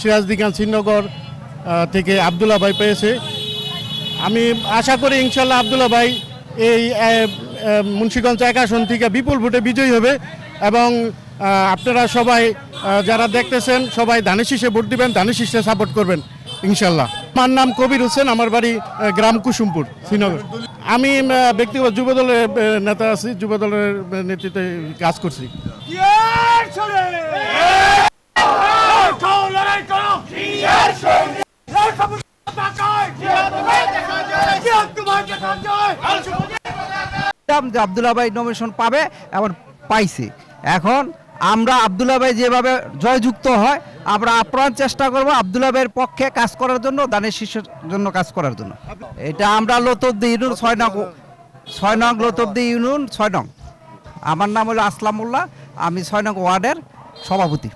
সিরাজদি খান শ্রীনগর থেকে আবদুল্লাহ ভাই পেয়েছে। আমি আশা করি ইনশাল্লাহ আবদুল্লাহ ভাই এই মুন্সিগঞ্জ এক আসন থেকে বিপুল ভোটে বিজয়ী হবে এবং আপনারা সবাই যারা দেখতেছেন সবাই ধানের শীষে ভোট দিবেন ধানের শীষে সাপোর্ট করবেন ইনশাল্লাহ আমার নাম কবির হোসেন আমার বাড়ি গ্রাম কুসুমপুর শ্রীনগর। আমি ব্যক্তিগত যুব দলের নেতা আছি যুব দলের নেতৃত্বে কাজ করছি। যে আবদুল্লাহ ভাই নমিনেশন পাবে এবং পাইছে। এখন আমরা আবদুল্লাহ ভাই যেভাবে জয়যুক্ত হয়, আমরা আপ্রাণ চেষ্টা করব আবদুল্লাহ ভাইয়ের পক্ষে কাজ করার জন্য, দানের শিষ্যের জন্য কাজ করার জন্য। এটা আমরা লতব্দি ইউনুন ছয় নং ছয় নং লতব্দি ইউনুন ছয় নং। আমার নাম হলো আসলামুল্লাহ, আমি ছয় নং ওয়ার্ডের সভাপতি।